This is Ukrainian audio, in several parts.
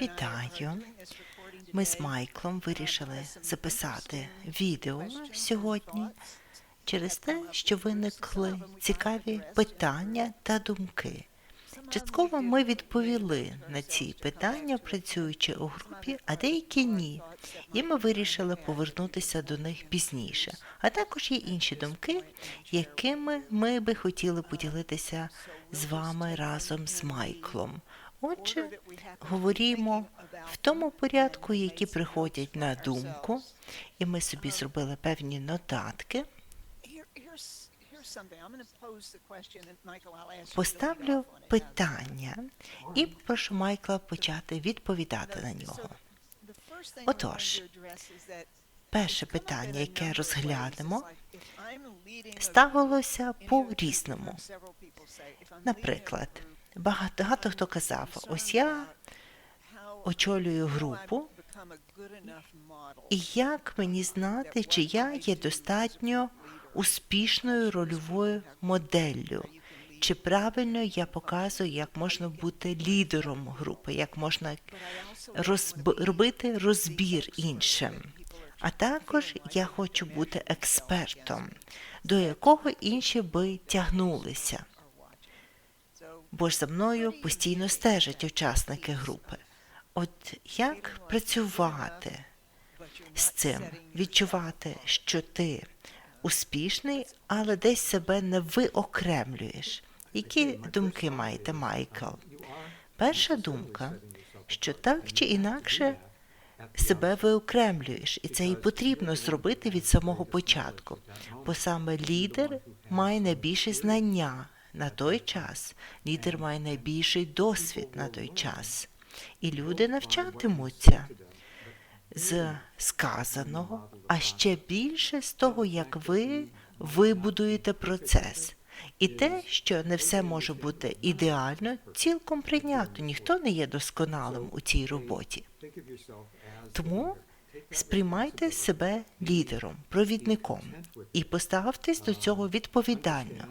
Вітаю. Ми з Майклом вирішили записати відео сьогодні через те, що виникли цікаві питання та думки. Частково ми відповіли на ці питання, працюючи у групі, а деякі ні. І ми вирішили повернутися до них пізніше. А також є інші думки, якими ми би хотіли поділитися з вами разом з Майклом. Отже, говоримо в тому порядку, які приходять на думку, і ми собі зробили певні нотатки. Поставлю питання і прошу Майкла почати відповідати на нього. Отож, перше питання, яке розглянемо, ставилося по-різному. Наприклад, багато, багато хто казав, ось я очолюю групу, і як мені знати, чи я є достатньо успішною рольовою моделлю? Чи правильно я показую, як можна бути лідером групи, як можна розб... робити розбір іншим? А також я хочу бути експертом, до якого інші би тягнулися. Бо ж за мною постійно стежать учасники групи. От як працювати з цим, відчувати, що ти успішний, але десь себе не виокремлюєш. Які думки маєте, Майкл? Перша думка, що так чи інакше себе виокремлюєш, і це і потрібно зробити від самого початку, бо саме лідер має найбільше знання на той час, лідер має найбільший досвід на той час, і люди навчатимуться з сказаного, а ще більше з того, як ви вибудуєте процес. І те, що не все може бути ідеально, цілком прийнято. Ніхто не є досконалим у цій роботі. Тому сприймайте себе лідером, провідником і поставтесь до цього відповідально.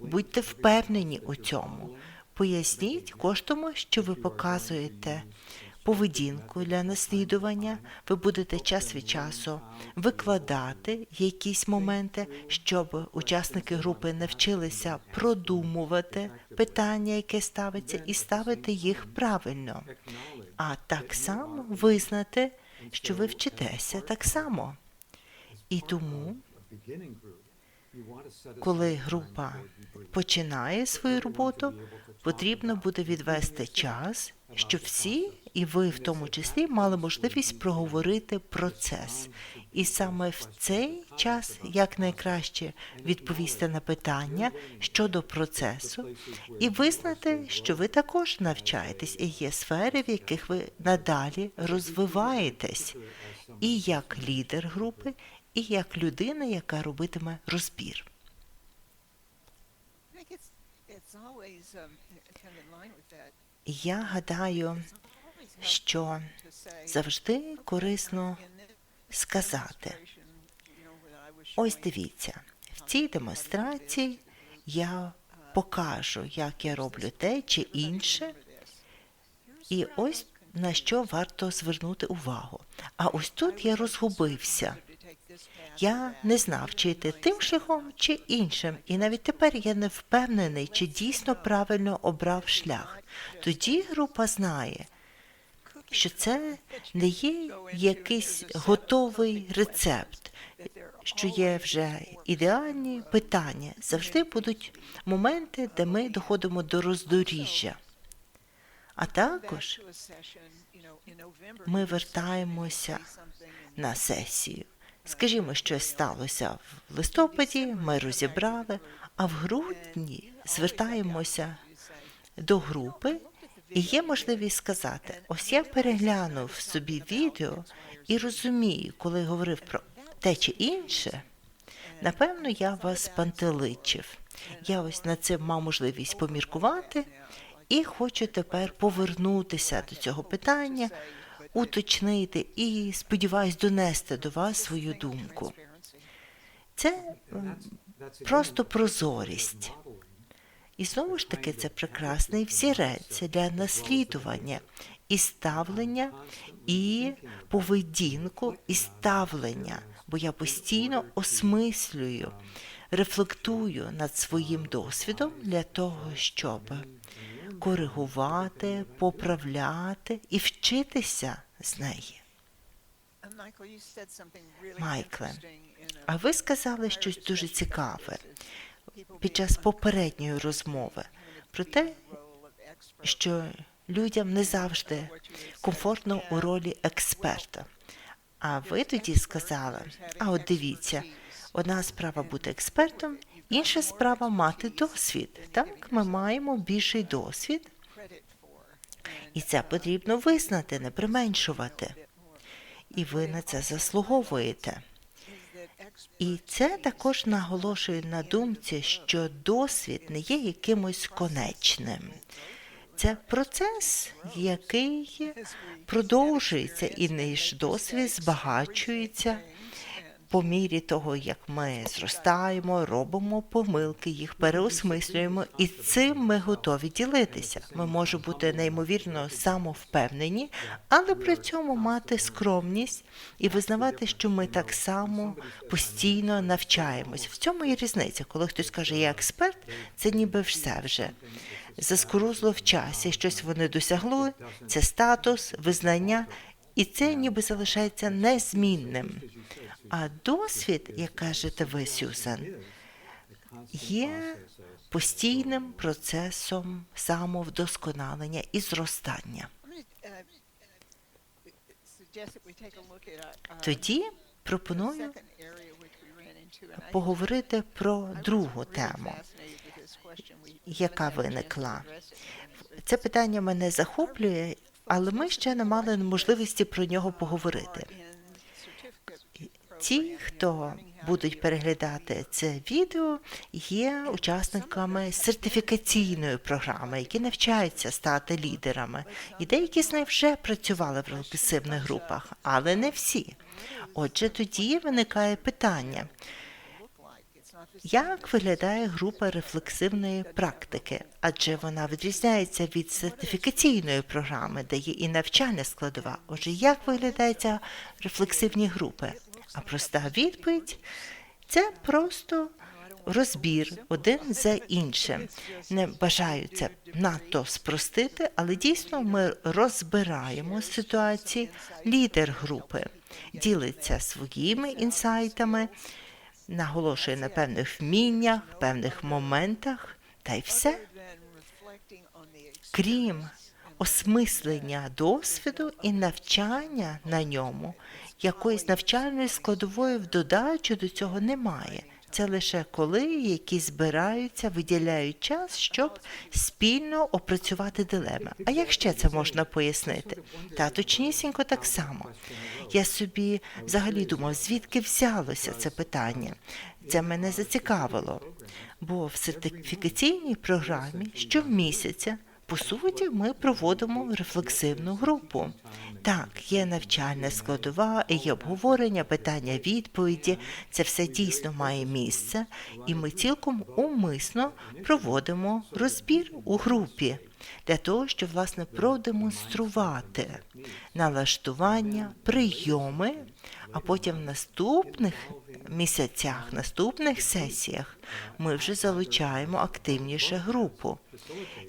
Будьте впевнені у цьому. Поясніть кожному, що ви показуєте поведінку для наслідування, ви будете час від часу викладати якісь моменти, щоб учасники групи навчилися продумувати питання, яке ставиться, і ставити їх правильно, а так само визнати, що ви вчитеся так само. І тому, коли група починає свою роботу, потрібно буде відвести час, щоб всі, і ви в тому числі, мали можливість проговорити процес. І саме в цей час якнайкраще відповісти на питання щодо процесу і визнати, що ви також навчаєтесь і є сфери, в яких ви надалі розвиваєтесь, і як лідер групи, і як людина, яка робитиме розбір. Я гадаю, що завжди корисно сказати. Ось дивіться, в цій демонстрації я покажу, як я роблю те чи інше, і ось на що варто звернути увагу. А ось тут я розгубився. Я не знав, чи йти тим шляхом чи іншим, і навіть тепер я не впевнений, чи дійсно правильно обрав шлях. Тоді група знає, що це не є якийсь готовий рецепт, що є вже ідеальні питання. Завжди будуть моменти, де ми доходимо до роздоріжжя. А також ми вертаємося на сесію. Скажімо, щось сталося в листопаді, ми розібрали, а в грудні звертаємося до групи, і є можливість сказати: ось я переглянув собі відео і розумію, коли говорив про те чи інше, напевно, я вас пантеличив. Я ось над цим мав можливість поміркувати і хочу тепер повернутися до цього питання уточнити і, сподіваюсь, донести до вас свою думку. Це просто прозорість. І знову ж таки, це прекрасний взірець для наслідування і ставлення, і поведінку, і ставлення. Бо я постійно осмислюю, рефлектую над своїм досвідом для того, щоб коригувати, поправляти і вчитися з неї. Майкле, А ви сказали щось дуже цікаве під час попередньої розмови про те, що людям не завжди комфортно у ролі експерта. А ви тоді сказали, а от дивіться, одна справа бути експертом, інша справа мати досвід. Так, ми маємо більший досвід, і це потрібно визнати, не применшувати. І ви на це заслуговуєте. І це також наголошує на думці, що досвід не є якимось конечним. Це процес, який продовжується, і наш досвід збагачується по мірі того, як ми зростаємо, робимо помилки, їх переосмислюємо, і цим ми готові ділитися. Ми можемо бути неймовірно самовпевнені, але при цьому мати скромність і визнавати, що ми так само постійно навчаємось. В цьому є різниця. Коли хтось каже, я експерт, це ніби все вже. Заскорузло в часі, щось вони досягли, це статус, визнання, і це ніби залишається незмінним. А досвід, як кажете ви, Сюзан, є постійним процесом самовдосконалення і зростання. Тоді пропоную поговорити про другу тему, яка виникла. Це питання мене захоплює, але ми ще не мали можливості про нього поговорити. Ті, хто будуть переглядати це відео, є учасниками сертифікаційної програми, які навчаються стати лідерами. І деякі з них вже працювали в рефлексивних групах, але не всі. Отже, тоді виникає питання. Як виглядає група рефлексивної практики? Адже вона відрізняється від сертифікаційної програми, де є і навчальна складова. Отже, як виглядають ці рефлексивні групи? А проста відповідь це просто розбір один за іншим. Не бажаю це надто спростити, але дійсно ми розбираємо ситуації. Лідер групи ділиться своїми інсайтами, наголошує на певних вміннях, певних моментах, та й все. Крім осмислення досвіду і навчання на ньому, якоїсь навчальної складової в додачу до цього немає. Це лише коли які збираються, виділяють час, щоб спільно опрацювати дилеми. А як ще це можна пояснити? Та точнісінько так само. Я собі взагалі думав, звідки взялося це питання. Це мене зацікавило, бо в сертифікаційній програмі щомісяця по суті, ми проводимо рефлексивну групу. Так, є навчальна складова, є обговорення, питання, відповіді. Це все дійсно має місце, і ми цілком умисно проводимо розбір у групі для того, щоб власне продемонструвати налаштування, прийоми, а потім в наступних місяцях, наступних сесіях ми вже залучаємо активніше групу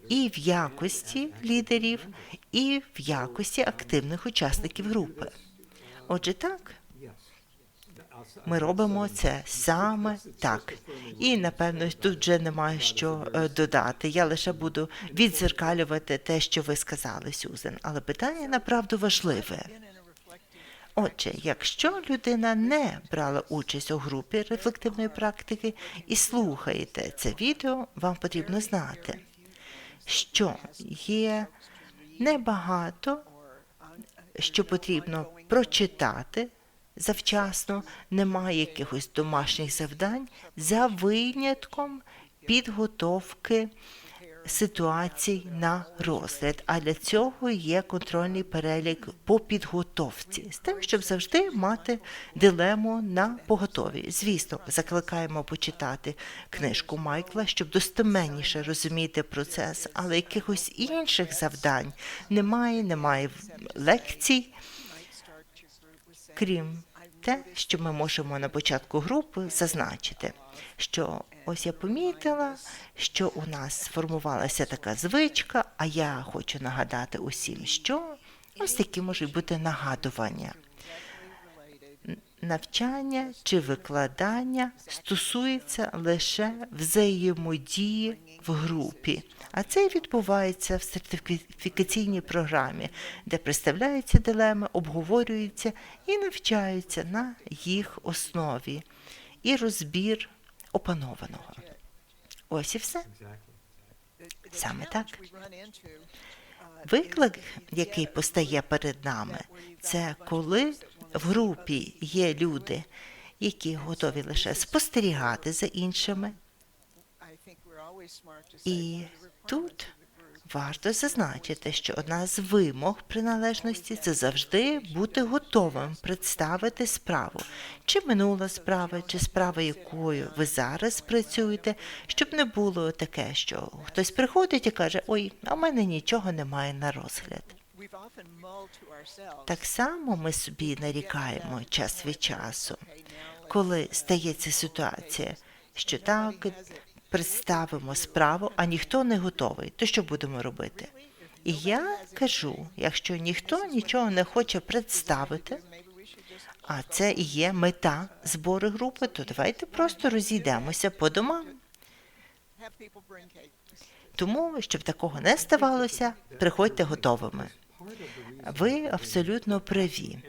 і в якості лідерів, і в якості активних учасників групи. Отже, так. Ми робимо це саме так. І напевно тут вже немає що е, додати. Я лише буду відзеркалювати те, що ви сказали, Сюзен. Але питання направду важливе. Отже, якщо людина не брала участь у групі рефлективної практики і слухаєте це відео, вам потрібно знати, що є небагато, що потрібно прочитати завчасно, немає якихось домашніх завдань за винятком підготовки ситуацій на розгляд. А для цього є контрольний перелік по підготовці з тим, щоб завжди мати дилему на поготові. Звісно, закликаємо почитати книжку Майкла, щоб достеменніше розуміти процес, але якихось інших завдань немає, немає лекцій, крім те, що ми можемо на початку групи зазначити, що ось я помітила, що у нас сформувалася така звичка, а я хочу нагадати усім, що ось такі можуть бути нагадування. Навчання чи викладання стосується лише взаємодії в групі, а це відбувається в сертифікаційній програмі, де представляються дилеми, обговорюються і навчаються на їх основі, і розбір опанованого. Ось і все. Саме так. Виклик, який постає перед нами, це коли в групі є люди, які готові лише спостерігати за іншими, і тут варто зазначити, що одна з вимог приналежності це завжди бути готовим представити справу, чи минула справа, чи справа, якою ви зараз працюєте, щоб не було таке, що хтось приходить і каже: Ой, а в мене нічого немає на розгляд. Так само ми собі нарікаємо час від часу, коли стається ситуація, що так представимо справу, а ніхто не готовий, то що будемо робити? І я кажу, якщо ніхто нічого не хоче представити, а це і є мета збору групи, то давайте просто розійдемося по домам. Тому, щоб такого не ставалося, приходьте готовими. Ви абсолютно праві.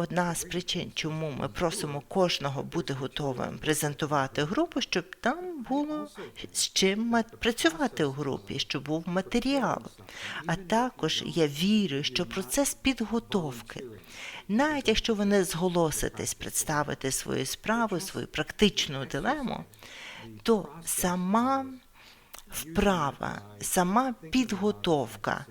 Одна з причин, чому ми просимо кожного бути готовим презентувати групу, щоб там було з чим працювати у групі, щоб був матеріал. А також я вірю, що процес підготовки, навіть якщо ви не зголоситесь представити свою справу, свою практичну дилему, то сама вправа, сама підготовка,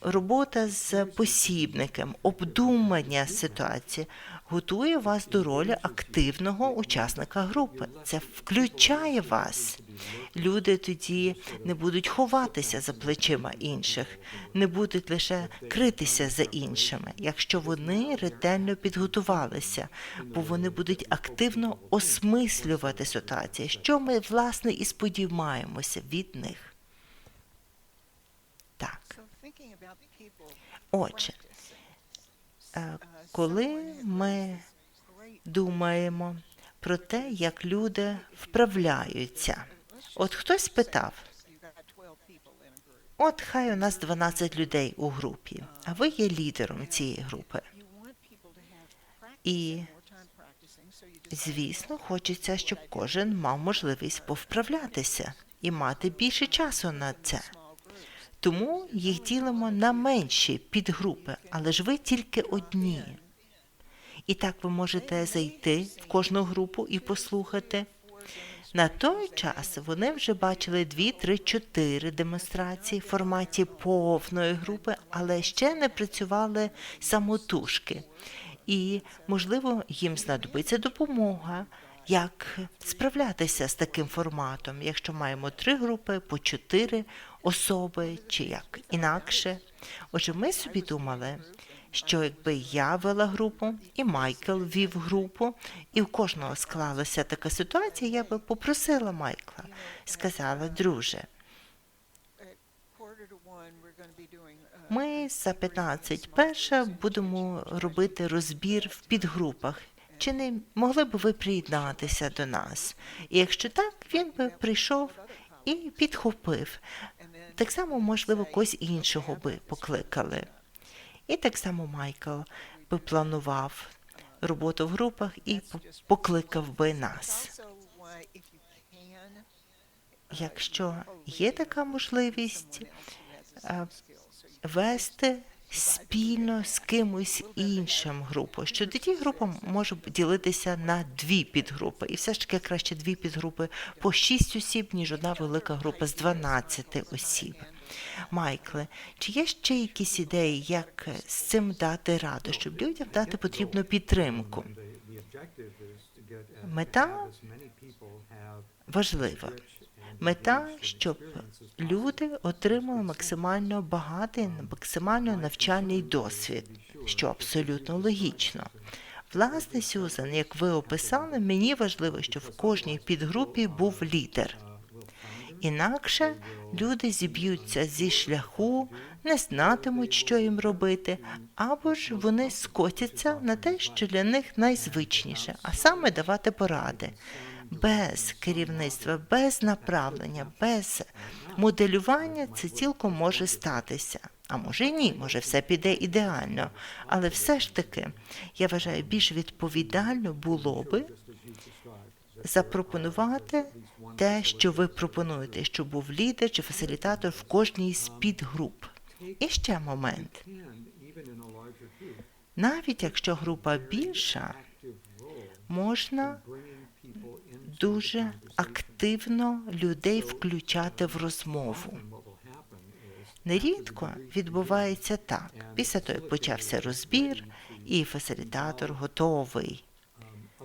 робота з посібником, обдумання ситуації готує вас до ролі активного учасника групи. Це включає вас. Люди тоді не будуть ховатися за плечима інших, не будуть лише критися за іншими, якщо вони ретельно підготувалися, бо вони будуть активно осмислювати ситуацію, що ми власне і сподіваємося від них. Так. Отже, е, коли ми думаємо про те, як люди вправляються, от хтось питав, от хай у нас 12 людей у групі, а ви є лідером цієї групи. І, звісно, хочеться, щоб кожен мав можливість повправлятися і мати більше часу на це. Тому їх ділимо на менші підгрупи, але ж ви тільки одні. І так ви можете зайти в кожну групу і послухати. На той час вони вже бачили дві, три, чотири демонстрації в форматі повної групи, але ще не працювали самотужки. І, можливо, їм знадобиться допомога, як справлятися з таким форматом, якщо маємо три групи по чотири особи, чи як інакше. Отже, ми собі думали, що якби я вела групу, і Майкл вів групу, і в кожного склалася така ситуація, я би попросила Майкла, сказала, друже, ми за 15 перша будемо робити розбір в підгрупах. Чи не могли б ви приєднатися до нас? І якщо так, він би прийшов і підхопив. Так само, можливо, когось іншого би покликали. І так само Майкл би планував роботу в групах і покликав би нас. Якщо є така можливість е, вести спільно з кимось іншим групою. Що тоді група може ділитися на дві підгрупи. І все ж таки краще дві підгрупи по 6 осіб, ніж одна велика група з 12 осіб. Майкле, чи є ще якісь ідеї, як з цим дати раду, щоб людям дати потрібну підтримку? Мета важлива. Мета, щоб люди отримали максимально багатий, максимально навчальний досвід, що абсолютно логічно. Власне, Сюзан, як ви описали, мені важливо, щоб в кожній підгрупі був лідер. Інакше люди зіб'ються зі шляху, не знатимуть, що їм робити, або ж вони скотяться на те, що для них найзвичніше, а саме давати поради. Без керівництва, без направлення, без моделювання це цілком може статися. А може ні, може все піде ідеально. Але все ж таки, я вважаю, більш відповідально було би запропонувати те, що ви пропонуєте, щоб був лідер чи фасилітатор в кожній з підгруп. І ще момент. Навіть якщо група більша, можна дуже активно людей включати в розмову. Нерідко відбувається так. Після того, як почався розбір, і фасилітатор готовий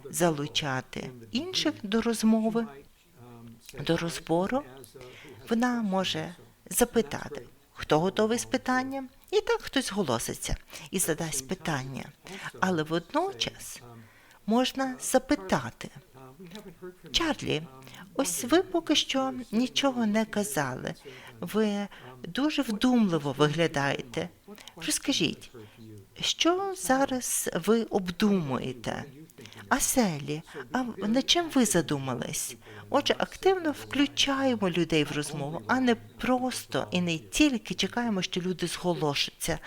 залучати інших до розмови, до розбору, вона може запитати, хто готовий з питанням, і так хтось голоситься і задасть питання. Але водночас можна запитати. Чарлі, ось ви поки що нічого не казали. Ви дуже вдумливо виглядаєте. Розкажіть, що зараз ви обдумуєте? А Селі, а над чим ви задумались? Отже, активно включаємо людей в розмову, а не просто і не тільки чекаємо, що люди зголошуться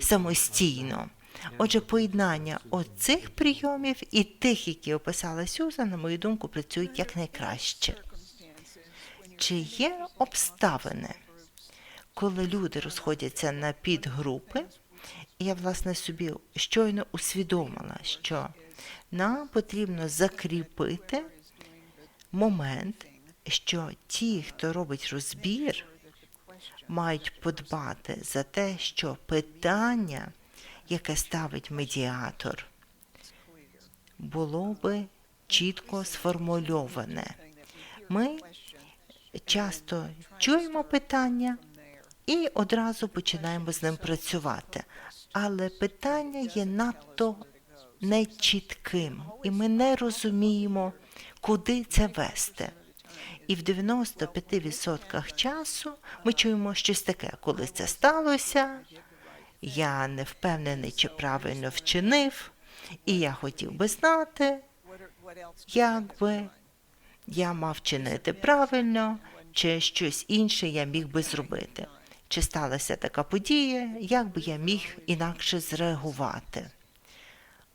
самостійно. Отже, поєднання оцих прийомів і тих, які описала Сюзан, на мою думку, працюють якнайкраще. Чи є обставини, коли люди розходяться на підгрупи? Я, власне, собі щойно усвідомила, що нам потрібно закріпити момент, що ті, хто робить розбір, мають подбати за те, що питання, яке ставить медіатор, було би чітко сформульоване. Ми часто чуємо питання і одразу починаємо з ним працювати. Але питання є надто нечітким, і ми не розуміємо, куди це вести. І в 95% часу ми чуємо щось таке, коли це сталося. Я не впевнений, чи правильно вчинив, і я хотів би знати, як би я мав чинити правильно, чи щось інше я міг би зробити. Чи сталася така подія, як би я міг інакше зреагувати?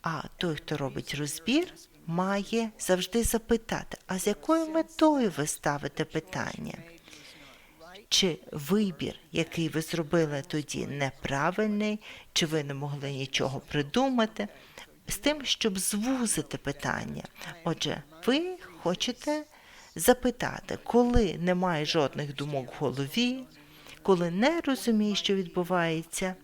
А той, хто робить розбір, має завжди запитати, а з якою метою ви ставите питання? Чи вибір, який ви зробили тоді, неправильний, чи ви не могли нічого придумати, з тим, щоб звузити питання? Отже, ви хочете запитати, коли немає жодних думок в голові, коли не розумієш, що відбувається,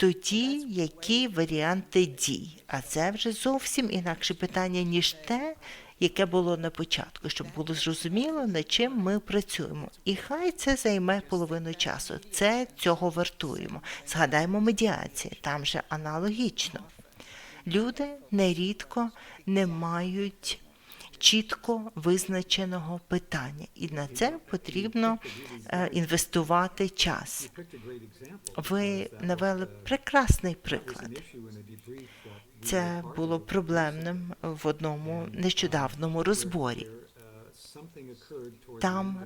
тоді які варіанти дій? А це вже зовсім інакше питання, ніж те, яке було на початку, щоб було зрозуміло, над чим ми працюємо. І хай це займе половину часу. Це цього вартуємо. Згадаємо медіації, там же аналогічно. Люди нерідко не мають чітко визначеного питання, і на це потрібно е, інвестувати час. Ви навели прекрасний приклад. Це було проблемним в одному нещодавному розборі. Там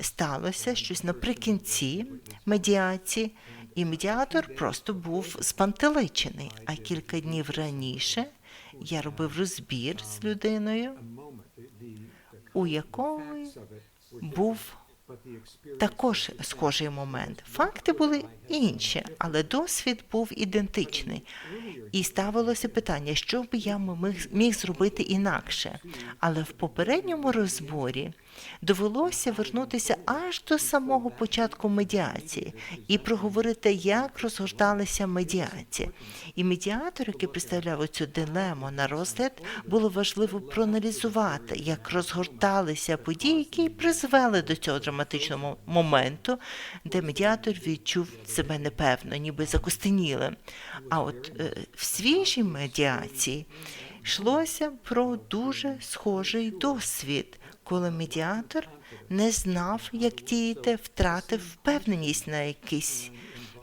сталося щось наприкінці медіації, і медіатор просто був спантеличений. А кілька днів раніше я робив розбір з людиною, у якої був також схожий момент. Факти були інші, але досвід був ідентичний. І ставилося питання, що би я міг зробити інакше. Але в попередньому розборі довелося вернутися аж до самого початку медіації і проговорити, як розгорталася медіація. І медіатор, який представляв цю дилему на розгляд, було важливо проаналізувати, як розгорталися події, які призвели до цього драматичного моменту, де медіатор відчув себе непевно, ніби закостенілим. А от е, в свіжій медіації йшлося про дуже схожий досвід, коли медіатор не знав, як діяти, втратив впевненість на якийсь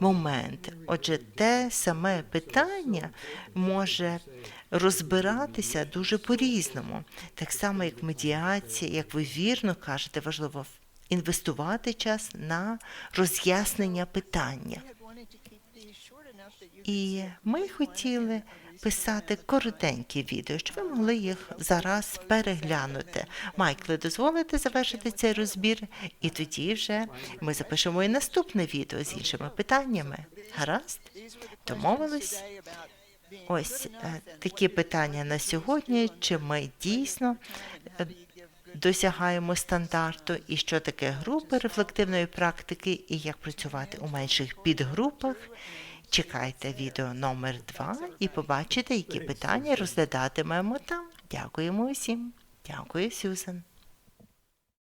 момент. Отже, те саме питання може розбиратися дуже по-різному. Так само, як медіація, як ви вірно кажете, важливо інвестувати час на роз'яснення питання. І ми хотіли писати коротенькі відео, щоб ви могли їх зараз переглянути. Майкле, дозволите завершити цей розбір, і тоді вже ми запишемо і наступне відео з іншими питаннями. Гаразд? Домовились? Ось е, такі питання на сьогодні. Чи ми дійсно е, досягаємо стандарту, і що таке групи рефлективної практики, і як працювати у менших підгрупах? Чекайте відео номер 2 і побачите, які питання розглядатимемо там. Дякуємо усім. Дякую, Сюзан.